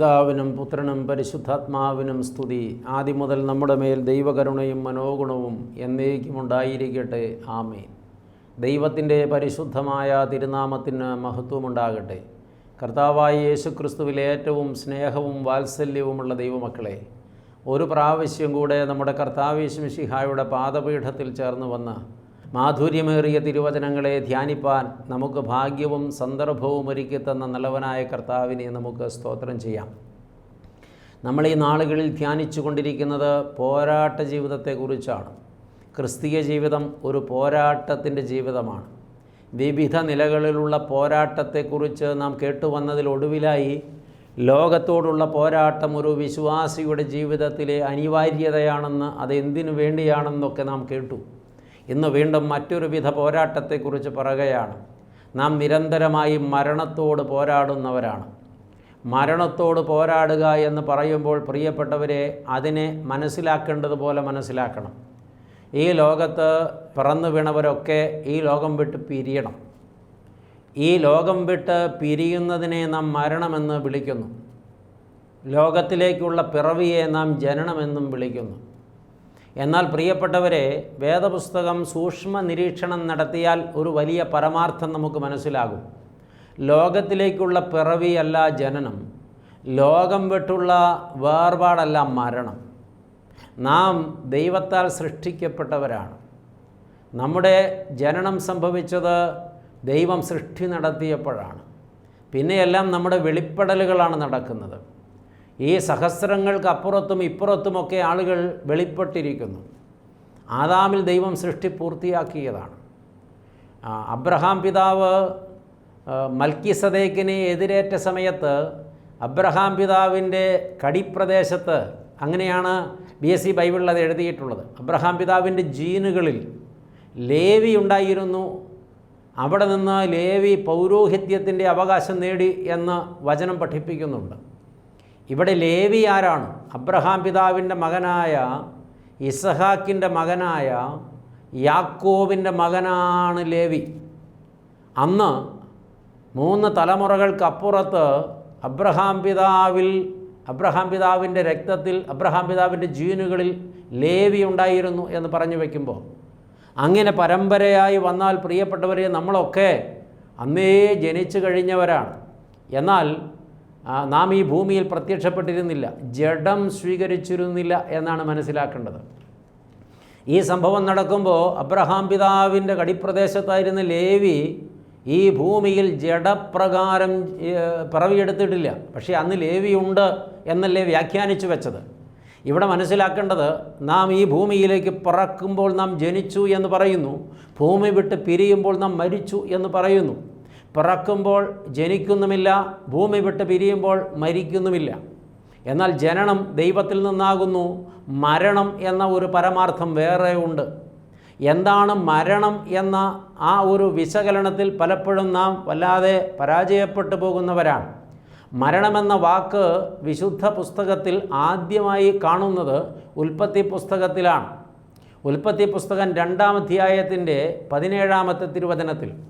പിതാവിനും പുത്രനും പരിശുദ്ധാത്മാവിനും സ്തുതി. ആദ്യം മുതൽ നമ്മുടെ മേൽ ദൈവകരുണയും മനോഗുണവും എന്നേക്കും ഉണ്ടായിരിക്കട്ടെ. ആമേൻ. ദൈവത്തിന്റെ പരിശുദ്ധമായ തിരുനാമത്തിന് മഹത്വമുണ്ടാകട്ടെ. കർത്താവായ യേശുക്രിസ്തുവിലെ ഏറ്റവും സ്നേഹവും വാത്സല്യവുമുള്ള ദൈവമക്കളെ ഒരു പ്രാവശ്യം കൂടെ നമ്മുടെ കർത്താവേശുമിഷിഹായുടെ പാദപീഠത്തിൽ ചേർന്ന് വന്ന് മാധുര്യമേറിയ തിരുവചനങ്ങളെ ധ്യാനിപ്പാൻ നമുക്ക് ഭാഗ്യവും സന്ദർഭവും ഒരുക്കി തന്ന നല്ലവനായ കർത്താവിനെ നമുക്ക് സ്തോത്രം ചെയ്യാം. നമ്മൾ ഈ നാളുകളിൽ ധ്യാനിച്ചു കൊണ്ടിരിക്കുന്നത് പോരാട്ട ജീവിതത്തെക്കുറിച്ചാണ്. ക്രിസ്തീയ ജീവിതം ഒരു പോരാട്ടത്തിന്റെ ജീവിതമാണ്. വിവിധ നിലകളിലുള്ള പോരാട്ടത്തെക്കുറിച്ച് നാം കേട്ടുവന്നതിൽ ഒടുവിലായി ലോകത്തോടുള്ള പോരാട്ടം ഒരു വിശ്വാസിയുടെ ജീവിതത്തിലെ അനിവാര്യതയാണെന്ന് അതെന്തിനു വേണ്ടിയാണെന്നൊക്കെ നാം കേട്ടു. ഇന്ന് വീണ്ടും മറ്റൊരു വിധ പോരാട്ടത്തെക്കുറിച്ച് പറയുകയാണ്. നാം നിരന്തരമായി മരണത്തോട് പോരാടുന്നവരാണ്. മരണത്തോട് പോരാടുക എന്ന് പറയുമ്പോൾ പ്രിയപ്പെട്ടവരെ അതിനെ മനസ്സിലാക്കേണ്ടതുപോലെ മനസ്സിലാക്കണം. ഈ ലോകത്ത് പിറന്നു വീണവരൊക്കെ ഈ ലോകം വിട്ട് പിരിയണം. ഈ ലോകം വിട്ട് പിരിയുന്നതിനെ നാം മരണമെന്ന് വിളിക്കുന്നു. ലോകത്തിലേക്കുള്ള പിറവിയെ നാം ജനനമെന്നും വിളിക്കുന്നു. എന്നാൽ പ്രിയപ്പെട്ടവരെ വേദപുസ്തകം സൂക്ഷ്മ നിരീക്ഷണം നടത്തിയാൽ ഒരു വലിയ പരമാർത്ഥം നമുക്ക് മനസ്സിലാകും. ലോകത്തിലേക്കുള്ള പിറവിയല്ല ജനനം. ലോകം വിട്ടുള്ള വേർപാടല്ല മരണം. നാം ദൈവത്താൽ സൃഷ്ടിക്കപ്പെട്ടവരാണ്. നമ്മുടെ ജനനം സംഭവിച്ചത് ദൈവം സൃഷ്ടി നടത്തിയപ്പോഴാണ്. പിന്നെയെല്ലാം നമ്മുടെ വെളിപ്പെടലുകളാണ് നടക്കുന്നത്. ഈ സഹസ്രങ്ങൾക്ക് അപ്പുറത്തും ഇപ്പുറത്തുമൊക്കെ ആളുകൾ വെളിപ്പെട്ടിരിക്കുന്നു. ആദാമിൽ ദൈവം സൃഷ്ടി പൂർത്തിയാക്കിയതാണ്. അബ്രഹാം പിതാവ് മൽക്കിസദേക്കിനെ എതിരേറ്റ സമയത്ത് അബ്രഹാം പിതാവിന്റെ കടിപ്രദേശത്ത് അങ്ങനെയാണ് ബി എസ് സി ബൈബിളിൽ അത് എഴുതിയിട്ടുള്ളത്. അബ്രഹാം പിതാവിന്റെ ജീനുകളിൽ ലേവി ഉണ്ടായിരുന്നു. അവിടെ നിന്ന് ലേവി പൗരോഹിത്യത്തിന്റെ അവകാശം നേടി എന്ന് വചനം പഠിപ്പിക്കുന്നുണ്ട്. ഇവിടെ ലേവി ആരാണ്? അബ്രഹാം പിതാവിന്റെ മകനായ ഇസഹാക്കിന്റെ മകനായ യാക്കോവിന്റെ മകനാണ് ലേവി. അന്ന് മൂന്ന് തലമുറകൾക്കപ്പുറത്ത് അബ്രഹാം പിതാവിൽ അബ്രഹാം പിതാവിന്റെ രക്തത്തിൽ അബ്രഹാം പിതാവിന്റെ ജീനുകളിൽ ലേവി ഉണ്ടായിരുന്നു എന്ന് പറഞ്ഞു വയ്ക്കുമ്പോൾ അങ്ങനെ പരമ്പരയായി വന്നാൽ പ്രിയപ്പെട്ടവരെ നമ്മളൊക്കെ അന്നേ ജനിച്ചു കഴിഞ്ഞവരാണ്. എന്നാൽ നാം ഈ ഭൂമിയിൽ പ്രത്യക്ഷപ്പെട്ടിരുന്നില്ല ജഡം സ്വീകരിച്ചിരുന്നില്ല എന്നാണ് മനസ്സിലാക്കേണ്ടത്. ഈ സംഭവം നടക്കുമ്പോൾ അബ്രഹാം പിതാവിന്റെ കടിപ്രദേശത്തായിരുന്ന ലേവി ഈ ഭൂമിയിൽ ജഡപ്രകാരം പിറവിയെടുത്തിട്ടില്ല. പക്ഷേ അന്ന് ലേവിയുണ്ട് എന്നല്ലേ വ്യാഖ്യാനിച്ചു വെച്ചത്. ഇവിടെ മനസ്സിലാക്കേണ്ടത് നാം ഈ ഭൂമിയിലേക്ക് പറക്കുമ്പോൾ നാം ജനിച്ചു എന്ന് പറയുന്നു ഭൂമി വിട്ട് പിരിയുമ്പോൾ നാം മരിച്ചു എന്ന് പറയുന്നു. പിറക്കുമ്പോൾ ജനിക്കുന്നുമില്ല ഭൂമി വിട്ട് പിരിയുമ്പോൾ മരിക്കുന്നുമില്ല. എന്നാൽ ജനനം ദൈവത്തിൽ നിന്നാകുന്നു. മരണം എന്ന ഒരു പരമാർത്ഥം വേറെ ഉണ്ട്. എന്താണ് മരണം എന്ന ആ ഒരു വിശകലനത്തിൽ പലപ്പോഴും നാം വല്ലാതെ പരാജയപ്പെട്ടു പോകുന്നവരാണ്. മരണമെന്ന വാക്ക് വിശുദ്ധ പുസ്തകത്തിൽ ആദ്യമായി കാണുന്നത് ഉൽപ്പത്തി പുസ്തകത്തിലാണ്. ഉൽപ്പത്തി പുസ്തകം രണ്ടാം അധ്യായത്തിന്റെ പതിനേഴാമത്തെ തിരുവചനത്തിൽ.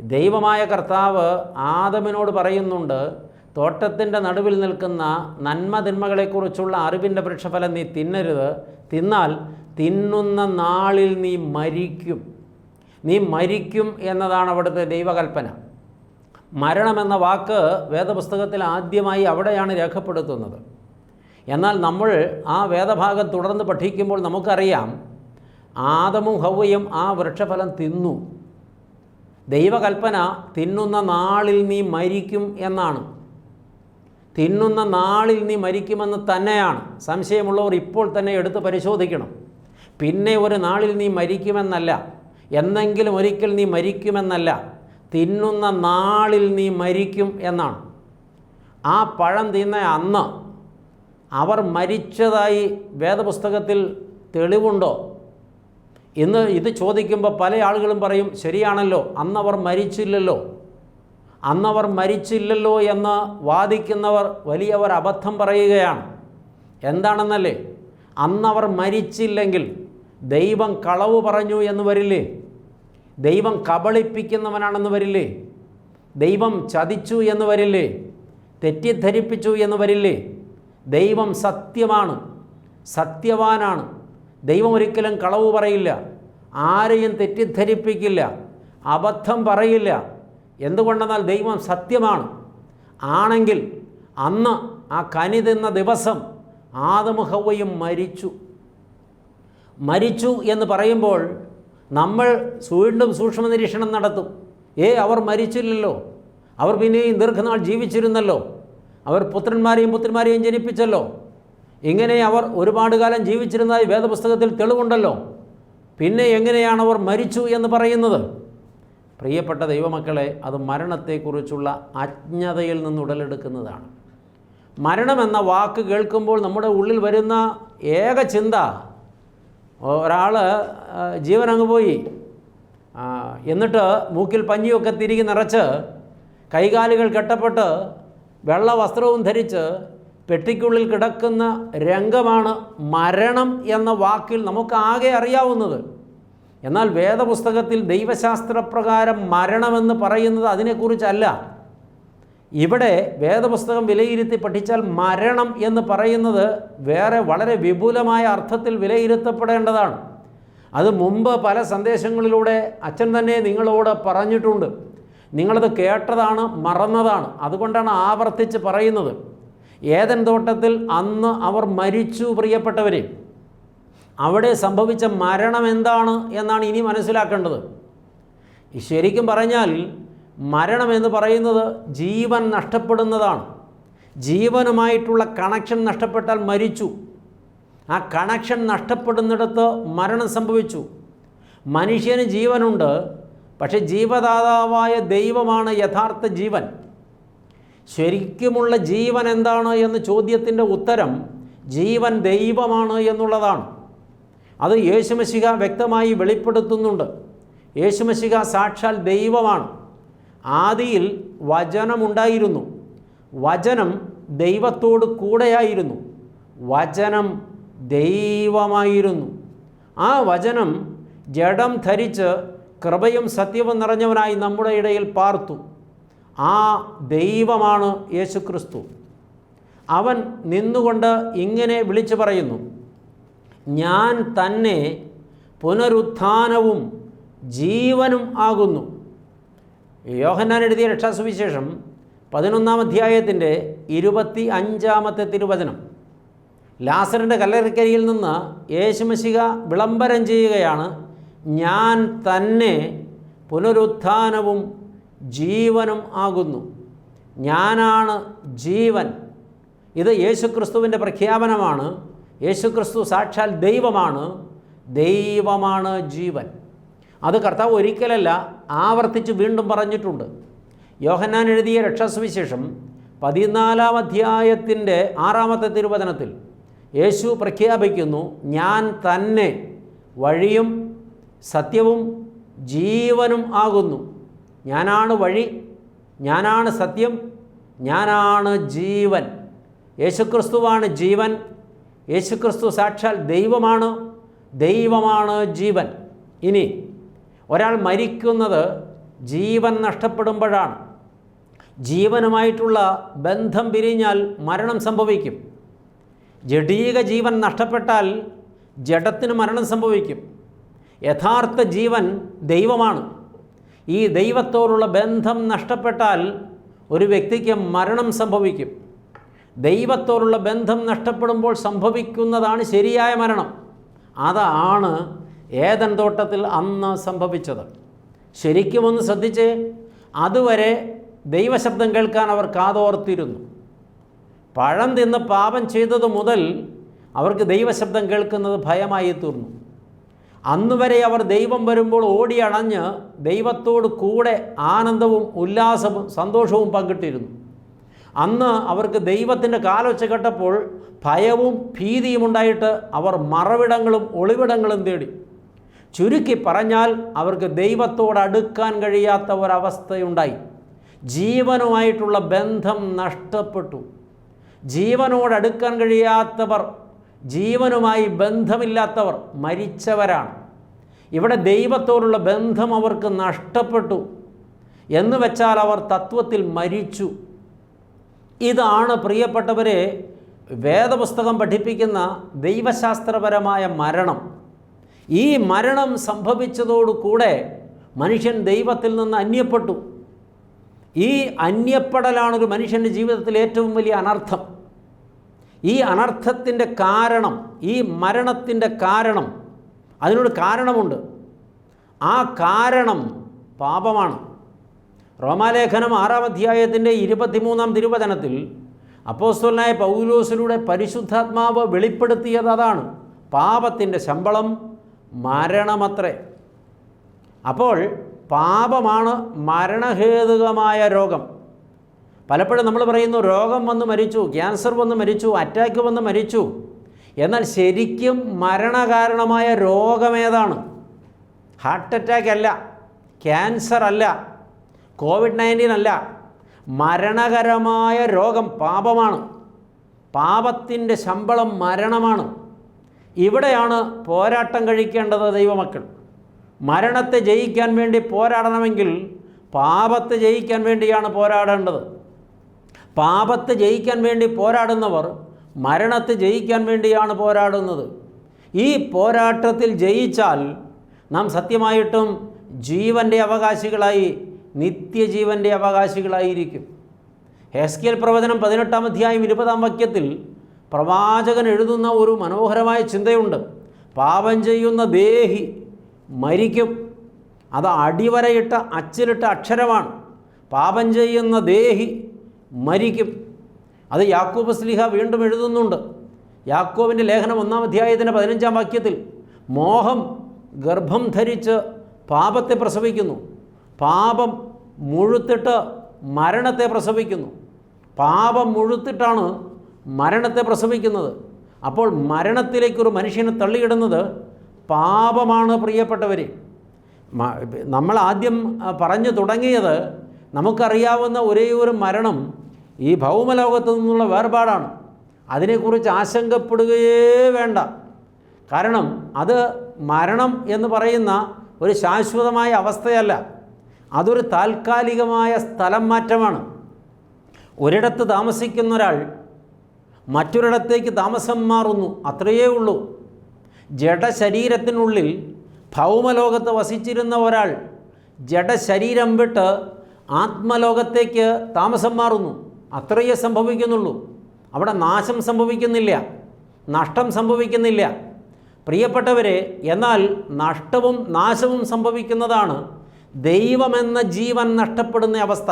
ദൈവമായ കർത്താവ് ആദമിനോട് പറയുന്നുണ്ട് തോട്ടത്തിന്റെ നടുവിൽ നിൽക്കുന്ന നന്മതിന്മകളെക്കുറിച്ചുള്ള അറിവിന്റെ വൃക്ഷഫലം നീ തിന്നരുത്. തിന്നാൽ തിന്നുന്ന നാളിൽ നീ മരിക്കും. നീ മരിക്കും എന്നതാണ് അവിടുത്തെ ദൈവകൽപ്പന. മരണമെന്ന വാക്ക് വേദപുസ്തകത്തിൽ ആദ്യമായി അവിടെയാണ് രേഖപ്പെടുത്തുന്നത്. എന്നാൽ നമ്മൾ ആ വേദഭാഗം തുടർന്ന് പഠിക്കുമ്പോൾ നമുക്കറിയാം ആദമും ഹൗവയും ആ വൃക്ഷഫലം തിന്നു. ദൈവകൽപ്പന തിന്നുന്ന നാളിൽ നീ മരിക്കും എന്നാണ്. തിന്നുന്ന നാളിൽ നീ മരിക്കുമെന്ന് തന്നെയാണ്. സംശയമുള്ളവർ ഇപ്പോൾ തന്നെ എടുത്ത് പരിശോധിക്കണം. പിന്നെ ഒരു നാളിൽ നീ മരിക്കുമെന്നല്ല എന്നെങ്കിലും ഒരിക്കൽ നീ മരിക്കുമെന്നല്ല തിന്നുന്ന നാളിൽ നീ മരിക്കും എന്നാണ്. ആ പഴം തിന്ന അന്ന് അവർ മരിച്ചതായി വേദപുസ്തകത്തിൽ തെളിവുണ്ടോ? ഇന്ന് ഇത് ചോദിക്കുമ്പോൾ പല ആളുകളും പറയും ശരിയാണല്ലോ അന്നവർ മരിച്ചില്ലല്ലോ. അന്നവർ മരിച്ചില്ലല്ലോ എന്ന് വാദിക്കുന്നവർ വലിയവർ അബദ്ധം പറയുകയാണ്. എന്താണെന്നല്ലേ? അന്നവർ മരിച്ചില്ലെങ്കിൽ ദൈവം കളവ് പറഞ്ഞു എന്ന് വരില്ലേ? ദൈവം കബളിപ്പിക്കുന്നവനാണെന്ന് വരില്ലേ? ദൈവം ചതിച്ചു എന്ന് വരില്ലേ? തെറ്റിദ്ധരിപ്പിച്ചു എന്ന് വരില്ലേ? ദൈവം സത്യമാണ് സത്യവാനാണ്. ദൈവം ഒരിക്കലും കളവ് പറയില്ല. ആരെയും തെറ്റിദ്ധരിപ്പിക്കില്ല. അബദ്ധം പറയില്ല. എന്തുകൊണ്ടെന്നാൽ ദൈവം സത്യമാണ്. ആണെങ്കിൽ അന്ന് ആ കനി തിന്ന ദിവസം ആദമുഹവയും മരിച്ചു. മരിച്ചു എന്ന് പറയുമ്പോൾ നമ്മൾ വീണ്ടും സൂക്ഷ്മ നിരീക്ഷണം നടത്തും. ഏ അവർ മരിച്ചില്ലല്ലോ. അവർ പിന്നെയും ദീർഘനാൾ ജീവിച്ചിരുന്നല്ലോ. അവർ പുത്രന്മാരെയും പുത്രിമാരെയും ജനിപ്പിച്ചല്ലോ. ഇങ്ങനെ അവർ ഒരുപാട് കാലം ജീവിച്ചിരുന്നതായി വേദപുസ്തകത്തിൽ തെളിവുണ്ടല്ലോ. പിന്നെ എങ്ങനെയാണ് അവർ മരിച്ചു എന്ന് പറയുന്നത്? പ്രിയപ്പെട്ട ദൈവമക്കളെ അത് മരണത്തെക്കുറിച്ചുള്ള അജ്ഞതയിൽ നിന്ന് ഉടലെടുക്കുന്നതാണ്. മരണമെന്ന വാക്ക് കേൾക്കുമ്പോൾ നമ്മുടെ ഉള്ളിൽ വരുന്ന ഏക ചിന്ത ഒരാൾ ജീവനങ്ങ് പോയി. എന്നിട്ട് മൂക്കിൽ പഞ്ഞിയൊക്കെ തിരികെ നിറച്ച് കൈകാലുകൾ കെട്ടപ്പെട്ട് വെള്ള വസ്ത്രവും ധരിച്ച് പെട്ടിക്കുള്ളിൽ കിടക്കുന്ന രംഗമാണ് മരണം എന്ന വാക്കിൽ നമുക്കാകെ അറിയാവുന്നത്. എന്നാൽ വേദപുസ്തകത്തിൽ ദൈവശാസ്ത്രപ്രകാരം മരണമെന്ന് പറയുന്നത് അതിനെക്കുറിച്ചല്ല. ഇവിടെ വേദപുസ്തകം വിലയിരുത്തി പഠിച്ചാൽ മരണം എന്ന് പറയുന്നത് വേറെ വളരെ വിപുലമായ അർത്ഥത്തിൽ വിലയിരുത്തപ്പെടേണ്ടതാണ്. അത് മുമ്പ് പല സന്ദേശങ്ങളിലൂടെ അച്ഛൻ തന്നെ നിങ്ങളോട് പറഞ്ഞിട്ടുണ്ട്. നിങ്ങളത് കേട്ടതാണ് മറന്നതാണ്. അതുകൊണ്ടാണ് ആവർത്തിച്ച് പറയുന്നത്. ഏതൻ തോട്ടത്തിൽ അന്ന് അവർ മരിച്ചു പ്രിയപ്പെട്ടവരെ. അവിടെ സംഭവിച്ച മരണം എന്താണ് എന്നാണ് ഇനി മനസ്സിലാക്കേണ്ടത്. ശരിക്കും പറഞ്ഞാൽ മരണം എന്ന് പറയുന്നത് ജീവൻ നഷ്ടപ്പെടുന്നതാണ്. ജീവനുമായിട്ടുള്ള കണക്ഷൻ നഷ്ടപ്പെട്ടാൽ മരിച്ചു. ആ കണക്ഷൻ നഷ്ടപ്പെടുന്നിടത്ത് മരണം സംഭവിച്ചു. മനുഷ്യന് ജീവനുണ്ട് പക്ഷേ ജീവദാതാവായ ദൈവമാണ് യഥാർത്ഥ ജീവൻ. ശരിക്കുമുള്ള ജീവൻ എന്താണ് എന്ന ചോദ്യത്തിന്റെ ഉത്തരം ജീവൻ ദൈവമാണ് എന്നുള്ളതാണ്. അത് യേശുമശിക വ്യക്തമായി വെളിപ്പെടുത്തുന്നുണ്ട്. യേശുമശിക സാക്ഷാൽ ദൈവമാണ്. ആദിയിൽ വചനമുണ്ടായിരുന്നു. വചനം ദൈവത്തോട് കൂടെയായിരുന്നു. വചനം ദൈവമായിരുന്നു. ആ വചനം ജഡം ധരിച്ച് കൃപയും സത്യവും നിറഞ്ഞവനായി നമ്മുടെ ഇടയിൽ പാർത്തു. ആ ദൈവമാണ് യേശു ക്രിസ്തു അവൻ നിന്നുകൊണ്ട് ഇങ്ങനെ വിളിച്ചു പറയുന്നു ഞാൻ തന്നെ പുനരുത്ഥാനവും ജീവനും ആകുന്നു. യോഹന്നാൻ എഴുതിയ രക്ഷാസുവിശേഷം പതിനൊന്നാം അധ്യായത്തിന്റെ ഇരുപത്തി അഞ്ചാമത്തെ തിരുവചനം. ലാസറിന്റെ കല്ലറക്കരിയിൽ നിന്ന് യേശുമശിക വിളംബരം ചെയ്യുകയാണ് ഞാൻ തന്നെ പുനരുത്ഥാനവും ജീവനും ആകുന്നു. ഞാനാണ് ജീവൻ. ഇത് യേശുക്രിസ്തുവിന്റെ പ്രഖ്യാപനമാണ്. യേശുക്രിസ്തു സാക്ഷാൽ ദൈവമാണ്. ദൈവമാണ് ജീവൻ. അത് കർത്താവ് ഒരിക്കലല്ല ആവർത്തിച്ച് വീണ്ടും പറഞ്ഞിട്ടുണ്ട്. യോഹന്നാൻ എഴുതിയ രക്ഷാസുവിശേഷം പതിനാലാം അധ്യായത്തിന്റെ ആറാമത്തെ തിരുവചനത്തിൽ യേശു പ്രഖ്യാപിക്കുന്നു ഞാൻ തന്നെ വഴിയും സത്യവും ജീവനും ആകുന്നു. ഞാനാണ് വഴി ഞാനാണ് സത്യം ഞാനാണ് ജീവൻ. യേശുക്രിസ്തുവാണ് ജീവൻ യേശുക്രിസ്തു സാക്ഷാൽ ദൈവമാണ് ദൈവമാണ് ജീവൻ. ഇനി ഒരാൾ മരിക്കുന്നത് ജീവൻ നഷ്ടപ്പെടുമ്പോഴാണ്. ജീവനുമായിട്ടുള്ള ബന്ധം പിരിഞ്ഞാൽ മരണം സംഭവിക്കും. ജഡീക ജീവൻ നഷ്ടപ്പെട്ടാൽ ജഡത്തിന് മരണം സംഭവിക്കും. യഥാർത്ഥ ജീവൻ ദൈവമാണ്. ഈ ദൈവത്തോടുള്ള ബന്ധം നഷ്ടപ്പെട്ടാൽ ഒരു വ്യക്തിക്ക് മരണം സംഭവിക്കും. ദൈവത്തോടുള്ള ബന്ധം നഷ്ടപ്പെടുമ്പോൾ സംഭവിക്കുന്നതാണ് ശരിയായ മരണം. അതാണ് ഏതൻ തോട്ടത്തിൽ അന്ന് സംഭവിച്ചത്. ശരിക്കും ഒന്ന് ശ്രദ്ധിച്ച് അതുവരെ ദൈവശബ്ദം കേൾക്കാൻ അവർ കാതോർത്തിരുന്നു. പഴം തിന്ന് പാപം ചെയ്തത് മുതൽ അവർക്ക് ദൈവശബ്ദം കേൾക്കുന്നത് ഭയമായി തീർന്നു അന്ന് വരെ അവർ ദൈവം വരുമ്പോൾ ഓടിയണഞ്ഞ് ദൈവത്തോട് കൂടെ ആനന്ദവും ഉല്ലാസവും സന്തോഷവും പങ്കിട്ടിരുന്നു. അന്ന് അവർക്ക് ദൈവത്തിന്റെ കാലൊച്ച കേട്ടപ്പോൾ ഭയവും ഭീതിയും ഉണ്ടായിട്ട് അവർ മറവിടങ്ങളും ഒളിവിടങ്ങളും തേടി. ചുരുക്കി പറഞ്ഞാൽ അവർക്ക് ദൈവത്തോട് അടുക്കാൻ കഴിയാത്ത ഒരവസ്ഥയുണ്ടായി. ജീവനുമായിട്ടുള്ള ബന്ധം നഷ്ടപ്പെട്ടു. ജീവനോടടുക്കാൻ കഴിയാത്തവർ ജീവനുമായി ബന്ധമില്ലാത്തവർ മരിച്ചവരാണ്. ഇവിടെ ദൈവത്തോടുള്ള ബന്ധം അവർക്ക് നഷ്ടപ്പെട്ടു എന്ന് വെച്ചാൽ അവർ തത്വത്തിൽ മരിച്ചു. ഇതാണ് പ്രിയപ്പെട്ടവരെ വേദപുസ്തകം പഠിപ്പിക്കുന്ന ദൈവശാസ്ത്രപരമായ മരണം. ഈ മരണം സംഭവിച്ചതോടുകൂടെ മനുഷ്യൻ ദൈവത്തിൽ നിന്ന് അന്യപ്പെട്ടു. ഈ അന്യപ്പെടലാണ് ഒരു മനുഷ്യന്റെ ജീവിതത്തിൽ ഏറ്റവും വലിയ അനർത്ഥം. ഈ അനർത്ഥത്തിന്റെ കാരണം ഈ മരണത്തിന്റെ കാരണം അതിനൊരു കാരണമുണ്ട്. ആ കാരണം പാപമാണ്. റോമാലേഖനം ആറാം അധ്യായത്തിന്റെ ഇരുപത്തിമൂന്നാം തിരുവചനത്തിൽ അപ്പോസ്വലനായ പൗലോസിലൂടെ പരിശുദ്ധാത്മാവ് വെളിപ്പെടുത്തിയത് അതാണ്. പാപത്തിന്റെ ശമ്പളം മരണമത്രേ. അപ്പോൾ പാപമാണ് മരണഹേതുകമായ രോഗം. പലപ്പോഴും നമ്മൾ പറയുന്നു രോഗം വന്ന് മരിച്ചു ക്യാൻസർ വന്ന് മരിച്ചു അറ്റാക്ക് വന്ന് മരിച്ചു. എന്നാൽ ശരിക്കും മരണകാരണമായ രോഗമേതാണ് ഹാർട്ട് അറ്റാക്ക് അല്ല ക്യാൻസർ അല്ല കോവിഡ് നയന്റീൻ അല്ല. മരണകരമായ രോഗം പാപമാണ്. പാപത്തിന്റെ ശമ്പളം മരണമാണ്. ഇവിടെയാണ് പോരാട്ടം കഴിക്കേണ്ടത് ദൈവമക്കൾ. മരണത്തെ ജയിക്കാൻ വേണ്ടി പോരാടണമെങ്കിൽ പാപത്തെ ജയിക്കാൻ വേണ്ടിയാണ് പോരാടേണ്ടത്. പാപത്തെ ജയിക്കാൻ വേണ്ടി പോരാടുന്നവർ മരണത്തെ ജയിക്കാൻ വേണ്ടിയാണ് പോരാടുന്നത്. ഈ പോരാട്ടത്തിൽ ജയിച്ചാൽ നാം സത്യമായിട്ടും ജീവന്റെ അവകാശികളായി നിത്യജീവന്റെ അവകാശികളായിരിക്കും. ഹെസ്കിയൽ പ്രവചനം പതിനെട്ടാം അധ്യായം ഇരുപതാം വാക്യത്തിൽ പ്രവാചകൻ എഴുതുന്ന ഒരു മനോഹരമായ ചിന്തയുണ്ട്. പാപം ചെയ്യുന്ന ദേഹി മരിക്കും. അത് അടിവരയിട്ട അച്ചിലിട്ട അക്ഷരമാണ്. പാപം ചെയ്യുന്ന ദേഹി മരിക്കും. അത് യാക്കോബ് സ്ലിഹ വീണ്ടും എഴുതുന്നുണ്ട്. യാക്കോബിന്റെ ലേഖനം ഒന്നാം അധ്യായത്തിന്റെ പതിനഞ്ചാം വാക്യത്തിൽ മോഹം ഗർഭം ധരിച്ച് പാപത്തെ പ്രസവിക്കുന്നു. പാപം മുഴുത്തിട്ട് മരണത്തെ പ്രസവിക്കുന്നു. പാപം മുഴുത്തിട്ടാണ് മരണത്തെ പ്രസവിക്കുന്നത്. അപ്പോൾ മരണത്തിലേക്കൊരു മനുഷ്യനെ തള്ളിയിടുന്നത് പാപമാണ് പ്രിയപ്പെട്ടവർ നമ്മൾ ആദ്യം പറഞ്ഞു തുടങ്ങിയത് നമുക്കറിയാവുന്ന ഒരേ ഒരു മരണം ഈ ഭൗമലോകത്തു നിന്നുള്ള വേർപാടാണ്. അതിനെക്കുറിച്ച് ആശങ്കപ്പെടുകയേ വേണ്ട. കാരണം അത് മരണം എന്ന് പറയുന്ന ഒരു ശാശ്വതമായ അവസ്ഥയല്ല. അതൊരു താൽക്കാലികമായ സ്ഥലം മാറ്റമാണ്. ഒരിടത്ത് താമസിക്കുന്ന ഒരാൾ മറ്റൊരിടത്തേക്ക് താമസം മാറുന്നു അത്രയേ ഉള്ളൂ. ജഡശരീരത്തിനുള്ളിൽ ഭൗമലോകത്ത് വസിച്ചിരുന്ന ഒരാൾ ജഡശരീരം വിട്ട് ആത്മലോകത്തേക്ക് താമസം മാറുന്നു. അത്രയേ സംഭവിക്കുന്നുള്ളൂ. അവിടെ നാശം സംഭവിക്കുന്നില്ല. നഷ്ടം സംഭവിക്കുന്നില്ല. പ്രിയപ്പെട്ടവരെ എന്നാൽ നഷ്ടവും നാശവും സംഭവിക്കുന്നതാണ് ദൈവമെന്ന ജീവൻ നഷ്ടപ്പെടുന്ന അവസ്ഥ.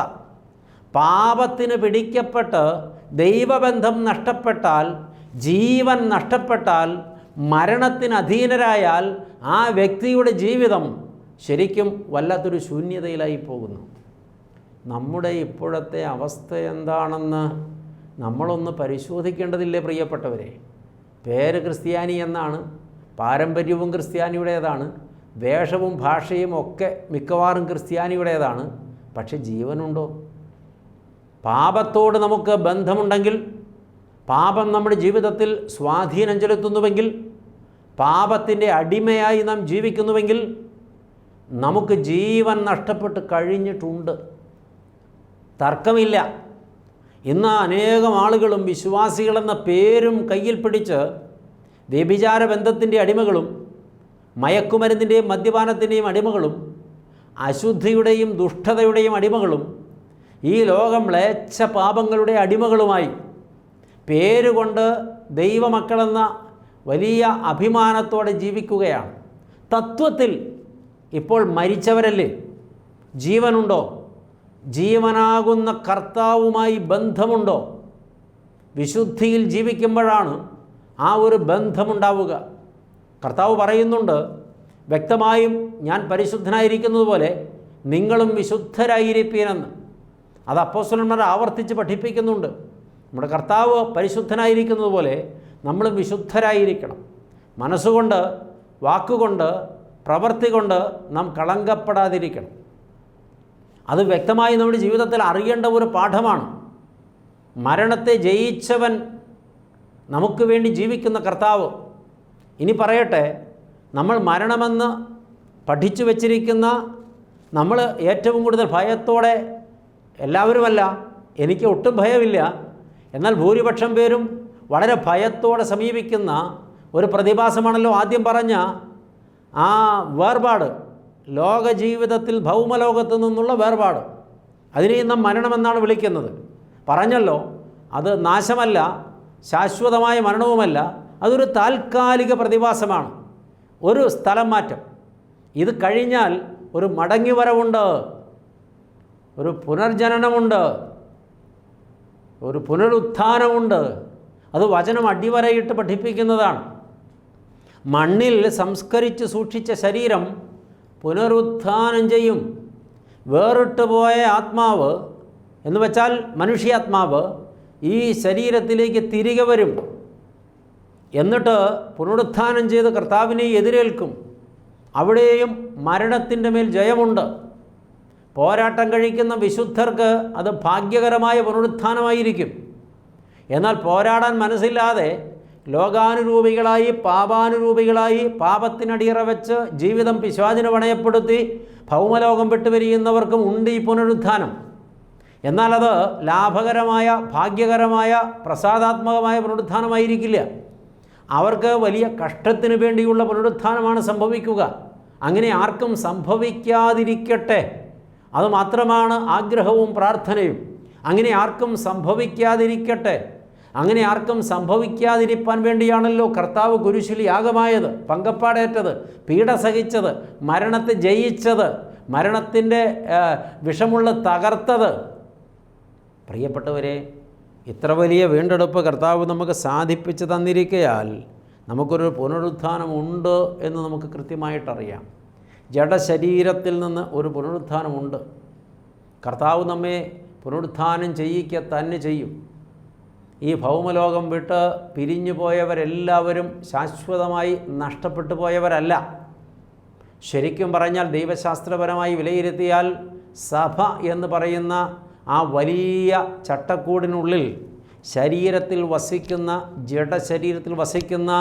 പാപത്തിന് പിടിക്കപ്പെട്ട് ദൈവബന്ധം നഷ്ടപ്പെട്ടാൽ ജീവൻ നഷ്ടപ്പെട്ടാൽ മരണത്തിന് അധീനരായാൽ ആ വ്യക്തിയുടെ ജീവിതം ശരിക്കും വല്ലാത്തൊരു ശൂന്യതയിലായി പോകുന്നു. നമ്മുടെ ഇപ്പോഴത്തെ അവസ്ഥ എന്താണെന്ന് നമ്മളൊന്ന് പരിശോധിക്കേണ്ടതില്ലേ പ്രിയപ്പെട്ടവരെ? പേര് ക്രിസ്ത്യാനി എന്നാണ് പാരമ്പര്യവും ക്രിസ്ത്യാനിയുടേതാണ് വേഷവും ഭാഷയും ഒക്കെ മിക്കവാറും ക്രിസ്ത്യാനിയുടേതാണ്. പക്ഷെ ജീവനുണ്ടോ? പാപത്തോട് നമുക്ക് ബന്ധമുണ്ടെങ്കിൽ പാപം നമ്മുടെ ജീവിതത്തിൽ സ്വാധീനം ചെലുത്തുന്നുവെങ്കിൽ പാപത്തിന്റെ അടിമയായി നാം ജീവിക്കുന്നുവെങ്കിൽ നമുക്ക് ജീവൻ നഷ്ടപ്പെട്ട് കഴിഞ്ഞിട്ടുണ്ട്. തർക്കമില്ല. ഇന്ന് അനേകം ആളുകളും വിശ്വാസികളെന്ന പേരും കയ്യിൽ പിടിച്ച് വ്യഭിചാര ബന്ധത്തിന്റെ അടിമകളും മയക്കുമരുന്നിന്റെയും മദ്യപാനത്തിന്റെയും അടിമകളും അശുദ്ധിയുടെയും ദുഷ്ടതയുടെയും അടിമകളും ഈ ലോകം മ്ലേച്ഛ പാപങ്ങളുടെ അടിമകളുമായി പേരുകൊണ്ട് ദൈവമക്കളെന്ന വലിയ അഭിമാനത്തോടെ ജീവിക്കുകയാണ്. തത്വത്തിൽ ഇപ്പോൾ മരിച്ചവരല്ലേ? ജീവനുണ്ടോ? ജീവനാകുന്ന കർത്താവുമായി ബന്ധമുണ്ടോ? വിശുദ്ധിയിൽ ജീവിക്കുമ്പോഴാണ് ആ ഒരു ബന്ധമുണ്ടാവുക. കർത്താവ് പറയുന്നുണ്ട് വ്യക്തമായും ഞാൻ പരിശുദ്ധനായിരിക്കുന്നത് പോലെ നിങ്ങളും വിശുദ്ധരായിരിപ്പീനെന്ന്. അത് അപ്പോസ്വലന്മാർ ആവർത്തിച്ച് പഠിപ്പിക്കുന്നുണ്ട്. നമ്മുടെ കർത്താവ് പരിശുദ്ധനായിരിക്കുന്നത് പോലെ നമ്മളും വിശുദ്ധരായിരിക്കണം. മനസ്സുകൊണ്ട് വാക്കുകൊണ്ട് പ്രവൃത്തി കൊണ്ട് നാം കളങ്കപ്പെടാതിരിക്കണം. അത് വ്യക്തമായി നമ്മുടെ ജീവിതത്തിൽ അറിയേണ്ട ഒരു പാഠമാണ്. മരണത്തെ ജയിച്ചവൻ നമുക്ക് വേണ്ടി ജീവിക്കുന്ന കർത്താവ്. ഇനി പറയട്ടെ നമ്മൾ മരണമെന്ന് പഠിച്ചു വച്ചിരിക്കുന്ന നമ്മൾ ഏറ്റവും കൂടുതൽ ഭയത്തോടെ എല്ലാവരുമല്ല എനിക്ക് ഒട്ടും ഭയമില്ല. എന്നാൽ ഭൂരിപക്ഷം പേരും വളരെ ഭയത്തോടെ സമീപിക്കുന്ന ഒരു പ്രതിഭാസമാണല്ലോ ആദ്യം പറഞ്ഞ ആ വേർപാട്. ലോക ജീവിതത്തിൽ ഭൗമലോകത്ത് നിന്നുള്ള വേർപാട്. അതിനെ നാം മരണമെന്നാണ് വിളിക്കുന്നത്. പറഞ്ഞല്ലോ അത് നാശമല്ല ശാശ്വതമായ മരണവുമല്ല അതൊരു താൽക്കാലിക പ്രതിഭാസമാണ്. ഒരു സ്ഥലം മാറ്റം. ഇത് കഴിഞ്ഞാൽ ഒരു മടങ്ങി വരവുണ്ട് ഒരു പുനർജനനമുണ്ട്. ഒരു പുനരുത്ഥാനമുണ്ട്. അത് വചനം അടിവരയിട്ട് പഠിപ്പിക്കുന്നതാണ്. മണ്ണിൽ സംസ്കരിച്ച് സൂക്ഷിച്ച ശരീരം പുനരുത്ഥാനം ചെയ്യും. വേറിട്ട് പോയ ആത്മാവ് എന്ന് വെച്ചാൽ മനുഷ്യാത്മാവ് ഈ ശരീരത്തിലേക്ക് തിരികെ വരും. എന്നിട്ട് പുനരുത്ഥാനം ചെയ്ത് കർത്താവിനെ എതിരേൽക്കും. അവിടെയും മരണത്തിന്റെ മേൽ ജയമുണ്ട്. പോരാട്ടം കഴിക്കുന്ന വിശുദ്ധർക്ക് അത് ഭാഗ്യകരമായ പുനരുത്ഥാനമായിരിക്കും. എന്നാൽ പോരാടാൻ മനസ്സില്ലാതെ ലോകാനുരൂപികളായി പാപാനുരൂപികളായി പാപത്തിനടിയറ വെച്ച് ജീവിതം പിശാചിന് പണയപ്പെടുത്തി ഭൗമലോകം വിട്ടുപിരിയുന്നവർക്കും ഉണ്ട് ഈ പുനരുത്ഥാനം. എന്നാൽ അത് ലാഭകരമായ ഭാഗ്യകരമായ പ്രസാദാത്മകമായ പുനരുത്ഥാനമായിരിക്കില്ല. അവർക്ക് വലിയ കഷ്ടത്തിന് വേണ്ടിയുള്ള പുനരുത്ഥാനമാണ് സംഭവിക്കുക. അങ്ങനെ ആർക്കും സംഭവിക്കാതിരിക്കട്ടെ. അതുമാത്രമാണ് ആഗ്രഹവും പ്രാർത്ഥനയും. അങ്ങനെ ആർക്കും സംഭവിക്കാതിരിക്കട്ടെ. അങ്ങനെ ആർക്കും സംഭവിക്കാതിരിക്കാൻ വേണ്ടിയാണല്ലോ കർത്താവ് കുരിശിൽ യാഗമായത് പങ്കപ്പാടേറ്റത് പീഡ സഹിച്ചത് മരണത്തെ ജയിച്ചത് മരണത്തിന്റെ വിഷമുള്ള തകർത്തത്. പ്രിയപ്പെട്ടവരെ ഇത്ര വലിയ വീണ്ടെടുപ്പ് കർത്താവ് നമുക്ക് സാധിപ്പിച്ച് തന്നിരിക്കയാൽ നമുക്കൊരു പുനരുത്ഥാനം ഉണ്ട് എന്ന് നമുക്ക് കൃത്യമായിട്ടറിയാം. ജഡശരീരത്തിൽ നിന്ന് ഒരു പുനരുത്ഥാനമുണ്ട് കർത്താവ് നമ്മെ പുനരുത്ഥാനം ചെയ്യിക്കുക തന്നെ ചെയ്യും. ഈ ഭൗമലോകം വിട്ട് പിരിഞ്ഞു പോയവരെല്ലാവരും ശാശ്വതമായി നഷ്ടപ്പെട്ടു പോയവരല്ല. ശരിക്കും പറഞ്ഞാൽ ദൈവശാസ്ത്രപരമായി വിലയിരുത്തിയാൽ സഭ എന്ന് പറയുന്ന ആ വലിയ ചട്ടക്കൂടിനുള്ളിൽ ശരീരത്തിൽ വസിക്കുന്ന ജഡശരീരത്തിൽ വസിക്കുന്ന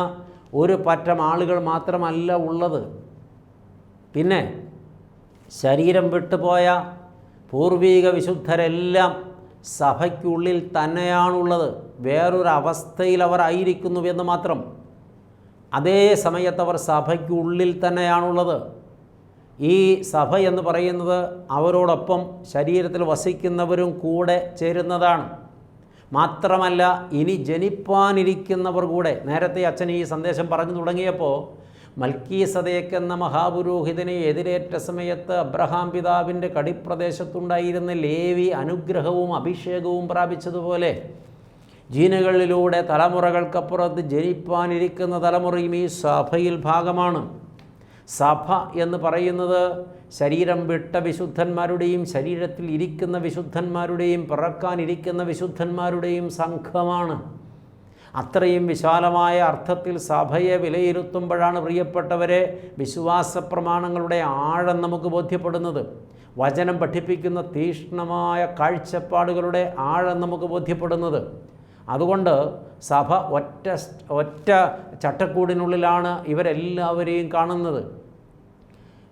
ഒരു പറ്റം ആളുകൾ മാത്രമല്ല ഉള്ളത്. പിന്നെ ശരീരം വിട്ടുപോയ പൂർവീക വിശുദ്ധരെല്ലാം സഭയ്ക്കുള്ളിൽ തന്നെയാണുള്ളത്. വേറൊരവസ്ഥയിൽ അവർ ആയിരിക്കുന്നു എന്ന് മാത്രം. അതേ സമയത്ത് അവർ സഭയ്ക്കുള്ളിൽ തന്നെയാണുള്ളത്. ഈ സഭ എന്ന് പറയുന്നത് അവരോടൊപ്പം ശരീരത്തിൽ വസിക്കുന്നവരും കൂടെ ചേരുന്നതാണ്. മാത്രമല്ല ഇനി ജനിപ്പാനിരിക്കുന്നവർ കൂടെ. നേരത്തെ അച്ഛൻ ഈ സന്ദേശം പറഞ്ഞു തുടങ്ങിയപ്പോൾ മൽക്കീസദേക്ക് എന്ന മഹാപുരോഹിതനെ എതിരേറ്റ സമയത്ത് അബ്രഹാം പിതാവിന്റെ കടിപ്രദേശത്തുണ്ടായിരുന്ന ലേവി അനുഗ്രഹവും അഭിഷേകവും പ്രാപിച്ചതുപോലെ ജീനുകളിലൂടെ തലമുറകൾക്കപ്പുറത്ത് ജനിപ്പാനിരിക്കുന്ന തലമുറയും ഈ സഭയിൽ ഭാഗമാണ്. സഭ എന്ന് പറയുന്നത് ശരീരം വിട്ട വിശുദ്ധന്മാരുടെയും ശരീരത്തിൽ ഇരിക്കുന്ന വിശുദ്ധന്മാരുടെയും പിറക്കാനിരിക്കുന്ന വിശുദ്ധന്മാരുടെയും സംഘമാണ്. അത്രയും വിശാലമായ അർത്ഥത്തിൽ സഭയെ വിലയിരുത്തുമ്പോഴാണ് പ്രിയപ്പെട്ടവരെ വിശ്വാസ പ്രമാണങ്ങളുടെ ആഴം നമുക്ക് ബോധ്യപ്പെടുന്നത്. വചനം പഠിപ്പിക്കുന്ന തീക്ഷ്ണമായ കാഴ്ചപ്പാടുകളുടെ ആഴം നമുക്ക് ബോധ്യപ്പെടുന്നത്. അതുകൊണ്ട് സഭ ഒറ്റ ഒറ്റ ചട്ടക്കൂടിനുള്ളിലാണ് ഇവരെല്ലാവരെയും കാണുന്നത്.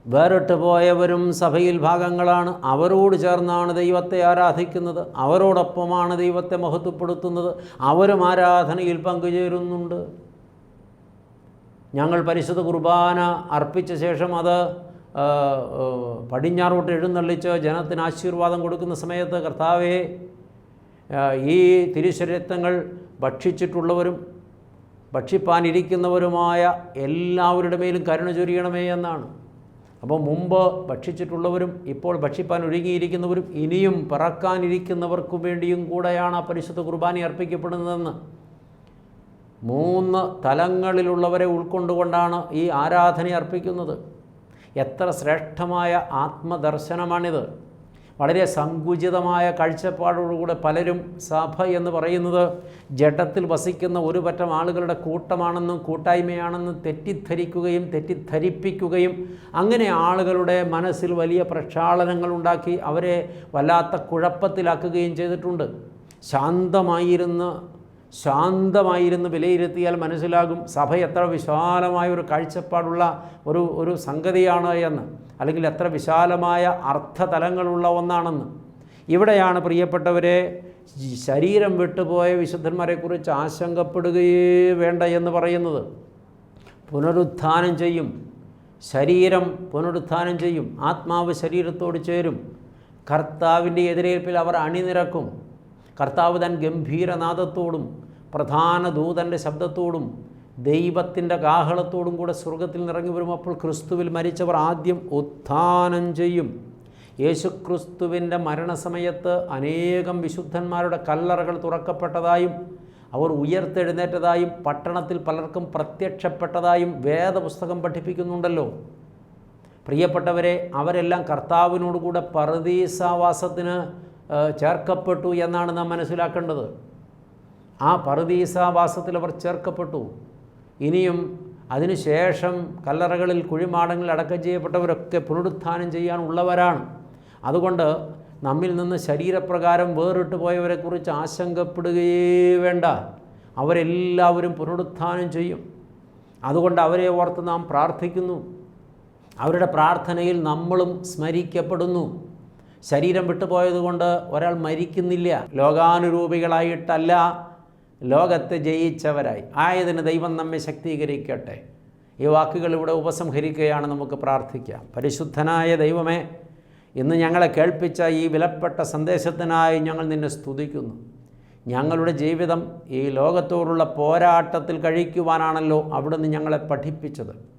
വേറിട്ട് പോയവരും സഭയിൽ ഭാഗങ്ങളാണ്. അവരോട് ചേർന്നാണ് ദൈവത്തെ ആരാധിക്കുന്നത്. അവരോടൊപ്പമാണ് ദൈവത്തെ മഹത്വപ്പെടുത്തുന്നത്. അവരും ആരാധനയിൽ പങ്കുചേരുന്നുണ്ട്. ഞങ്ങൾ പരിശുദ്ധ കുർബാന അർപ്പിച്ച ശേഷം അത് പടിഞ്ഞാറോട്ട് എഴുന്നള്ളിച്ച് ജനത്തിന് ആശീർവാദം കൊടുക്കുന്ന സമയത്ത് കർത്താവെ ഈ തിരുശരീരത്വങ്ങൾ ഭക്ഷിച്ചിട്ടുള്ളവരും ഭക്ഷിപ്പാനിരിക്കുന്നവരുമായ എല്ലാവരുടെ മേലും കരുണ ചൊരിയണമേ എന്നാണ്. അപ്പോൾ മുമ്പ് ഭക്ഷിച്ചിട്ടുള്ളവരും ഇപ്പോൾ ഭക്ഷിപ്പാൻ ഒരുങ്ങിയിരിക്കുന്നവരും ഇനിയും പിറക്കാനിരിക്കുന്നവർക്കും വേണ്ടിയും കൂടെയാണ് ആ പരിശുദ്ധ കുർബാന അർപ്പിക്കപ്പെടുന്നതെന്ന്. മൂന്ന് തലങ്ങളിലുള്ളവരെ ഉൾക്കൊണ്ടുകൊണ്ടാണ് ഈ ആരാധന അർപ്പിക്കുന്നത്. എത്ര ശ്രേഷ്ഠമായ ആത്മദർശനമാണിത്. വളരെ സങ്കുചിതമായ കാഴ്ചപ്പാടോടുകൂടെ പലരും സഭ എന്ന് പറയുന്നത് ജഡത്തിൽ വസിക്കുന്ന ഒരു പറ്റം ആളുകളുടെ കൂട്ടമാണെന്നും കൂട്ടായ്മയാണെന്നും തെറ്റിദ്ധരിക്കുകയും തെറ്റിദ്ധരിപ്പിക്കുകയും അങ്ങനെ ആളുകളുടെ മനസ്സിൽ വലിയ പ്രക്ഷാളനങ്ങൾ ഉണ്ടാക്കി അവരെ വല്ലാത്ത കുഴപ്പത്തിലാക്കുകയും ചെയ്തിട്ടുണ്ട്. ശാന്തമായിരുന്ന് ശാന്തമായിരുന്ന് വിലയിരുത്തിയാൽ മനസ്സിലാകും. സഭ എത്ര വിശാലമായ ഒരു കാഴ്ചപ്പാടുള്ള ഒരു ഒരു സംഗതിയാണ് എന്ന്. അല്ലെങ്കിൽ എത്ര വിശാലമായ അർത്ഥതലങ്ങളുള്ള ഒന്നാണെന്ന്. ഇവിടെയാണ് പ്രിയപ്പെട്ടവരെ ശരീരം വിട്ടുപോയ വിശുദ്ധന്മാരെക്കുറിച്ച് ആശങ്കപ്പെടുകയേ വേണ്ട എന്ന് പറയുന്നത്. പുനരുത്ഥാനം ചെയ്യും. ശരീരം പുനരുത്ഥാനം ചെയ്യും. ആത്മാവ് ശരീരത്തോട് ചേരും. കർത്താവിന്റെ എതിരേൽപ്പിൽ അവർ അണിനിരക്കും. കർത്താവ് തൻ ഗംഭീരനാദത്തോടും പ്രധാന ദൂതന്റെ ശബ്ദത്തോടും ദൈവത്തിന്റെ കാഹളത്തോടും കൂടെ സ്വർഗത്തിൽ നിറങ്ങി വരും അപ്പോൾ ക്രിസ്തുവിൽ മരിച്ചവർ ആദ്യം ഉത്ഥാനം ചെയ്യും. യേശുക്രിസ്തുവിന്റെ മരണസമയത്ത് അനേകം വിശുദ്ധന്മാരുടെ കല്ലറകൾ തുറക്കപ്പെട്ടതായും അവർ ഉയർത്തെഴുന്നേറ്റതായും പട്ടണത്തിൽ പലർക്കും പ്രത്യക്ഷപ്പെട്ടതായും വേദപുസ്തകം പഠിപ്പിക്കുന്നുണ്ടല്ലോ. പ്രിയപ്പെട്ടവരെ അവരെല്ലാം കർത്താവിനോടുകൂടെ പറുദീസാവാസത്തിന് ചേർക്കപ്പെട്ടു എന്നാണ് നാം മനസ്സിലാക്കേണ്ടത്. ആ പറുദീസാവാസത്തിൽ അവർ ചേർക്കപ്പെട്ടു. ഇനിയും അതിനുശേഷം കല്ലറകളിൽ കുഴിമാടങ്ങളിൽ അടക്കം ചെയ്യപ്പെട്ടവരൊക്കെ പുനരുത്ഥാനം ചെയ്യാനുള്ളവരാണ് അതുകൊണ്ട് നമ്മിൽ നിന്ന് ശരീരപ്രകാരം വേറിട്ട് പോയവരെക്കുറിച്ച് ആശങ്കപ്പെടുകയേ വേണ്ട. അവരെല്ലാവരും പുനരുത്ഥാനം ചെയ്യും. അതുകൊണ്ട് അവരെ ഓർത്ത് നാം പ്രാർത്ഥിക്കുന്നു. അവരുടെ പ്രാർത്ഥനയിൽ നമ്മളും സ്മരിക്കപ്പെടുന്നു. ശരീരം വിട്ടുപോയതുകൊണ്ട് ഒരാൾ മരിക്കുന്നില്ല. ലോകാനുരൂപികളായിട്ടല്ല. ലോകത്തെ ജയിച്ചവരായി. ആയതിന് ദൈവം നമ്മെ ശക്തീകരിക്കട്ടെ. ഈ വാക്കുകൾ ഇവിടെ ഉപസംഹരിക്കുകയാണ് നമുക്ക് പ്രാർത്ഥിക്കാം. പരിശുദ്ധനായ ദൈവമേ ഇന്ന് ഞങ്ങളെ കേൾപ്പിച്ച ഈ വിലപ്പെട്ട സന്ദേശത്തിനായി ഞങ്ങൾ നിന്നെ സ്തുതിക്കുന്നു. ഞങ്ങളുടെ ജീവിതം ഈ ലോകത്തോടുള്ള പോരാട്ടത്തിൽ കഴിക്കുവാനാണല്ലോ അവിടുന്ന് ഞങ്ങളെ പഠിപ്പിച്ചത്.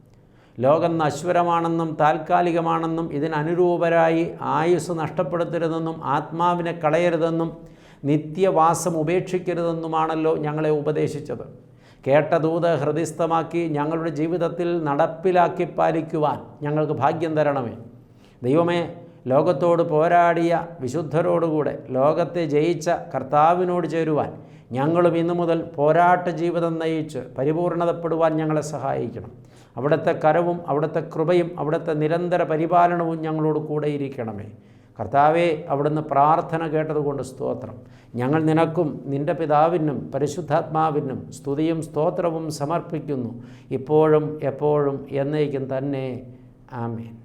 ലോകം നശ്വരമാണെന്നും താൽക്കാലികമാണെന്നും ഇതിനനുരൂപരായി ആയുസ് നഷ്ടപ്പെടുത്തരുതെന്നും ആത്മാവിനെ കളയരുതെന്നും നിത്യവാസം ഉപേക്ഷിക്കരുതെന്നുമാണല്ലോ ഞങ്ങളെ ഉപദേശിച്ചത്. കേട്ട ദൂത് ഹൃദയസ്ഥമാക്കി ഞങ്ങളുടെ ജീവിതത്തിൽ നടപ്പിലാക്കി പാലിക്കുവാൻ ഞങ്ങൾക്ക് ഭാഗ്യം തരണമേ. ദൈവമേ ലോകത്തോട് പോരാടിയ വിശുദ്ധരോടുകൂടെ ലോകത്തെ ജയിച്ച കർത്താവിനോട് ചേരുവാൻ ഞങ്ങളും ഇന്നു മുതൽ പോരാട്ട ജീവിതം നയിച്ച് പരിപൂർണതപ്പെടുവാൻ ഞങ്ങളെ സഹായിക്കണം. അവിടുത്തെ കരവും അവിടുത്തെ കൃപയും അവിടുത്തെ നിരന്തര പരിപാലനവും ഞങ്ങളോട് കൂടെ ഇരിക്കണമേ. കർത്താവെ അവിടുന്ന് പ്രാർത്ഥന കേട്ടതുകൊണ്ട് സ്തോത്രം. ഞങ്ങൾ നിനക്കും നിന്റെ പിതാവിനും പരിശുദ്ധാത്മാവിനും സ്തുതിയും സ്തോത്രവും സമർപ്പിക്കുന്നു. ഇപ്പോഴും എപ്പോഴും എന്നേക്കും തന്നെ. ആമേൻ.